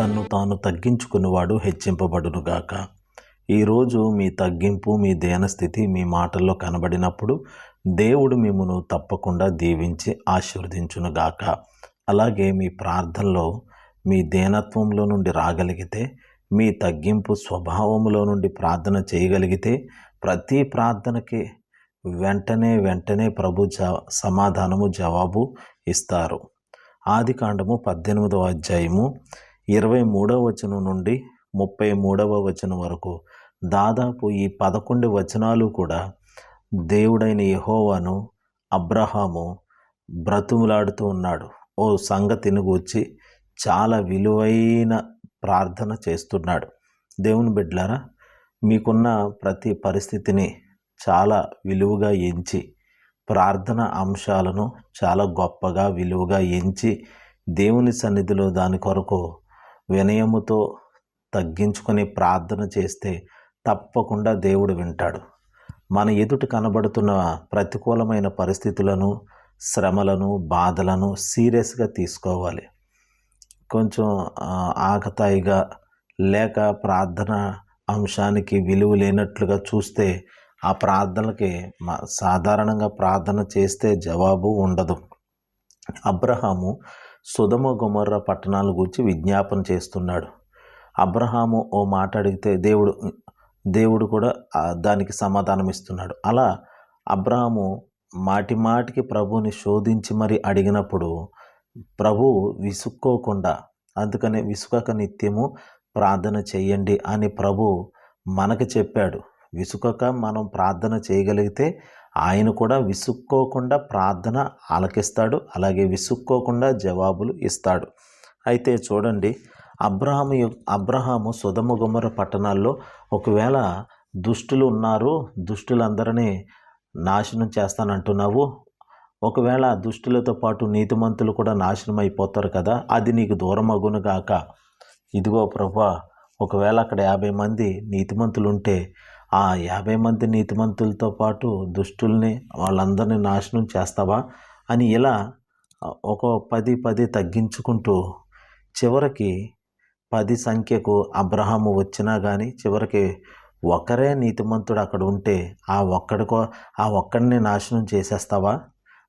తన్ను తాను తగ్గించుకునేవాడు హెచ్చింపబడునుగాక. ఈరోజు మీ తగ్గింపు మీ దేనస్థితి మీ మాటల్లో కనబడినప్పుడు దేవుడు మిమ్మను తప్పకుండా దీవించి ఆశీర్వదించునుగాక. అలాగే మీ ప్రార్థనలో మీ దేనత్వంలో నుండి రాగలిగితే మీ తగ్గింపు స్వభావంలో నుండి ప్రార్థన చేయగలిగితే ప్రతి ప్రార్థనకి వెంటనే వెంటనే ప్రభు జ సమాధానము జవాబు ఇస్తారు. ఆది కాండము పద్దెనిమిదవ అధ్యాయము ఇరవై మూడవ వచనం నుండి ముప్పై మూడవ వచనం వరకు. దాదాపు ఈ పదకొండు వచనాలు కూడా దేవుడైన యహోవాను అబ్రహాము బ్రతుములాడుతూ ఉన్నాడు. ఓ సంగతిని గూర్చి చాలా విలువైన ప్రార్థన చేస్తున్నాడు. దేవుని బిడ్డలారా మీకున్న ప్రతి పరిస్థితిని చాలా విలువగా ఎంచి ప్రార్థన అంశాలను చాలా గొప్పగా విలువగా ఎంచి దేవుని సన్నిధిలో దాని కొరకు వినయముతో తగ్గించుకొని ప్రార్థన చేస్తే తప్పకుండా దేవుడు వింటాడు. మన ఎదుట కనబడుతున్న ప్రతికూలమైన పరిస్థితులను శ్రమలను బాధలను సీరియస్గా తీసుకోవాలి. కొంచెం ఆకతాయిగా లేక ప్రార్థన అంశానికి విలువ లేనట్లుగా చూస్తే ఆ ప్రార్థనలకి సాధారణంగా ప్రార్థన చేస్తే జవాబు ఉండదు. అబ్రహాము సుధమ గుమర్ర పట్టణాల గురించి విజ్ఞాపన చేస్తున్నాడు. అబ్రహాము ఓ మాట అడిగితే దేవుడు దేవుడు కూడా దానికి సమాధానం ఇస్తున్నాడు. అలా అబ్రహాము మాటి మాటికి ప్రభుని శోధించి మరి అడిగినప్పుడు ప్రభు విసుక్కోకుండా అందుకనే విసుకక నిత్యము ప్రార్థన చేయండి అని ప్రభు మనకు చెప్పాడు. విసుకక మనం ప్రార్థన చేయగలిగితే ఆయన కూడా విసుక్కోకుండా ప్రార్థన ఆలకిస్తాడు అలాగే విసుక్కోకుండా జవాబులు ఇస్తాడు. అయితే చూడండి అబ్రహాము అబ్రహాము సుధమ గుమ్మర పట్టణాల్లో ఒకవేళ దుష్టులు ఉన్నారు దుష్టులందరినీ నాశనం చేస్తానంటున్నావు. ఒకవేళ దుష్టులతో పాటు నీతిమంతులు కూడా నాశనం అయిపోతారు కదా అది నీకు దూరం కాక ఇదిగో ప్రభా ఒకవేళ అక్కడ యాభై మంది నీతిమంతులు ఉంటే ఆ యాభై మంది నీతిమంతులతో పాటు దుష్టుల్ని వాళ్ళందరినీ నాశనం చేస్తావా అని ఇలా ఒక పది పది తగ్గించుకుంటూ చివరికి పది సంఖ్యకు అబ్రహాము వచ్చినా కానీ చివరికి ఒకరే నీతిమంతుడు అక్కడ ఉంటే ఆ ఒక్కడికో ఆ ఒక్కడిని నాశనం చేసేస్తావా?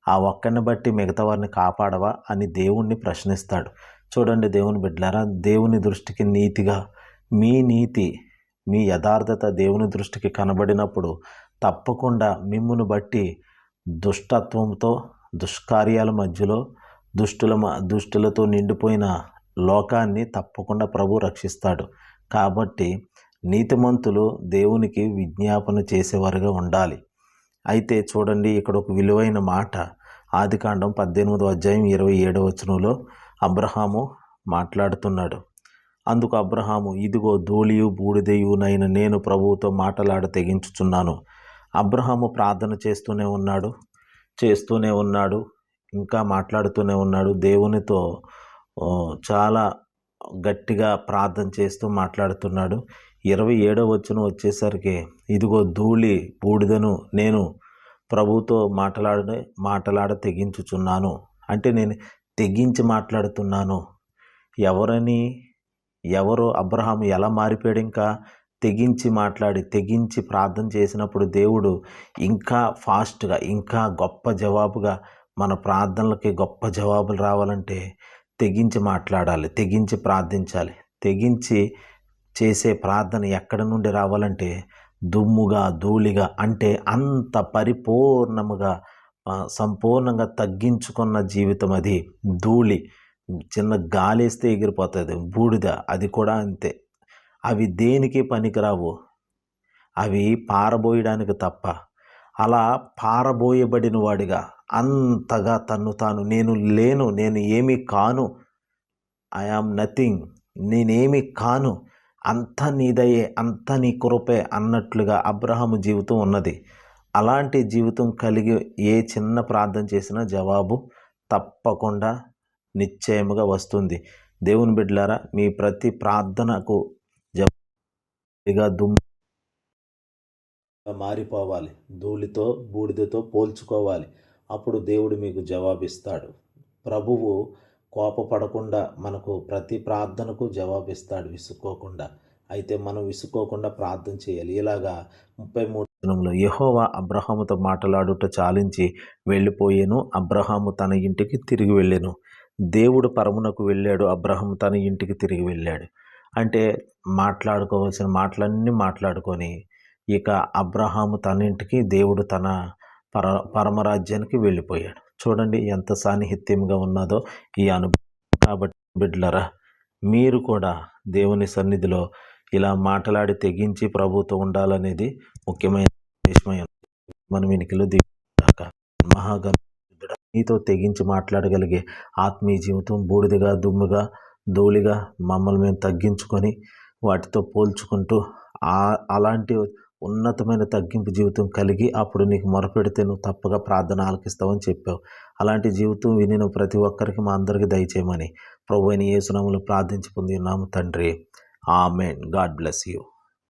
ఆ ఒక్కడిని బట్టి మిగతా వారిని కాపాడవా? అని దేవుణ్ణి ప్రశ్నిస్తాడు. చూడండి దేవుని బిడ్డలారా దేవుని దృష్టికి నీతిగా మీ నీతి మీ యథార్థత దేవుని దృష్టికి కనబడినప్పుడు తప్పకుండా మిమ్మును బట్టి దుష్టత్వంతో దుష్కార్యాల మధ్యలో దుష్టుల దుష్టులతో నిండిపోయిన లోకాన్ని తప్పకుండా ప్రభు రక్షిస్తాడు. కాబట్టి నీతిమంతులు దేవునికి విజ్ఞాపన చేసేవారుగా ఉండాలి. అయితే చూడండి ఇక్కడ ఒక విలువైన మాట. ఆదికాండం పద్దెనిమిదో అధ్యాయం ఇరవై ఏడవ వచనంలో అబ్రహాము మాట్లాడుతున్నాడు. అందుకు అబ్రహాము ఇదిగో ధూళియు బూడిదయునైన నేను ప్రభువుతో మాటలాడ తెగించుచున్నాను. అబ్రహాము ప్రార్థన చేస్తూనే ఉన్నాడు చేస్తూనే ఉన్నాడు ఇంకా మాట్లాడుతూనే ఉన్నాడు. దేవునితో చాలా గట్టిగా ప్రార్థన చేస్తూ మాట్లాడుతున్నాడు. ఇరవై ఏడవ వచ్చిన వచ్చేసరికి ఇదిగో ధూళి బూడిదను నేను ప్రభుతో మాట్లాడ మాట్లాడ తెగించుచున్నాను. అంటే నేను తెగించి మాట్లాడుతున్నాను. ఎవరని ఎవరు అబ్రహాం ఎలా మారిపోయాడు ఇంకా? తెగించి మాట్లాడి తెగించి ప్రార్థన చేసినప్పుడు దేవుడు ఇంకా ఫాస్ట్గా ఇంకా గొప్ప జవాబుగా మన ప్రార్థనలకి గొప్ప జవాబులు రావాలంటే తెగించి మాట్లాడాలి తెగించి ప్రార్థించాలి. తెగించి చేసే ప్రార్థన ఎక్కడి నుండి రావాలంటే దుమ్ముగా ధూళిగా అంటే అంత పరిపూర్ణముగా సంపూర్ణంగా తగ్గించుకున్న జీవితం అది. ధూళి చిన్న గాలేస్తే ఎగిరిపోతుంది బూడిద అది కూడా అంతే. అవి దేనికి పనికిరావు. అవి పారబోయడానికి తప్ప. అలా పారబోయబడిన వాడిగా అంతగా తన్ను తాను నేను లేను నేను ఏమి కాను. ఐ ఆమ్ నథింగ్ నేనేమి కాను. అంత నీదయ్యే అంత నీ కృపే అన్నట్లుగా అబ్రహాము జీవితం ఉన్నది. అలాంటి జీవితం కలిగి ఏ చిన్న ప్రార్థన చేసినా జవాబు తప్పకుండా నిశ్చయముగా వస్తుంది. దేవుని బిడ్డలారా మీ ప్రతి ప్రార్థనకు జవాబుగా దుమ్ము మారిపోవాలి. ధూళితో బూడిదతో పోల్చుకోవాలి. అప్పుడు దేవుడు మీకు జవాబిస్తాడు. ప్రభువు కోపపడకుండా మనకు ప్రతి ప్రార్థనకు జవాబిస్తాడు. విసుక్కోకుండా. అయితే మనం విసుక్కోకుండా ప్రార్థన చేయాలి. ఇలాగా ముప్పై మూడు దినంలో యెహోవా అబ్రహాముతో మాట్లాడుట చాలించి వెళ్ళిపోయాను. అబ్రహాము తన ఇంటికి తిరిగి వెళ్ళాను. దేవుడు పరమునకు వెళ్ళాడు అబ్రహం తన ఇంటికి తిరిగి వెళ్ళాడు. అంటే మాట్లాడుకోవాల్సిన మాటలన్నీ మాట్లాడుకొని ఇక అబ్రహాము తన ఇంటికి దేవుడు తన పర పరమరాజ్యానికి వెళ్ళిపోయాడు. చూడండి ఎంత సాన్నిహిత్యంగా ఉన్నదో ఈ అనుభవం. కాబట్టి బిడ్లరా మీరు కూడా దేవుని సన్నిధిలో ఇలా మాట్లాడి తెగించి ప్రభుత్వం ఉండాలనేది ముఖ్యమైన మనం మన వెనుకలు దిగాక మహాగణ నీతో తెగించి మాట్లాడగలిగే ఆత్మీయ జీవితం బూడిదగా దుమ్ముగా ధూళిగా మమ్మల్ని మేము తగ్గించుకొని వాటితో పోల్చుకుంటూ అలాంటి ఉన్నతమైన తగ్గింపు జీవితం కలిగి అప్పుడు నీకు మొరపెడితే నువ్వు తప్పగా ప్రార్థన ఆలకిస్తావని చెప్పావు. అలాంటి జీవితం వినిన ప్రతి ఒక్కరికి మా అందరికీ దయచేయమని ప్రభు అయిన యేసునామలు ప్రార్థించి పొంది ఉన్నాము తండ్రి. ఆమెన్. God bless you.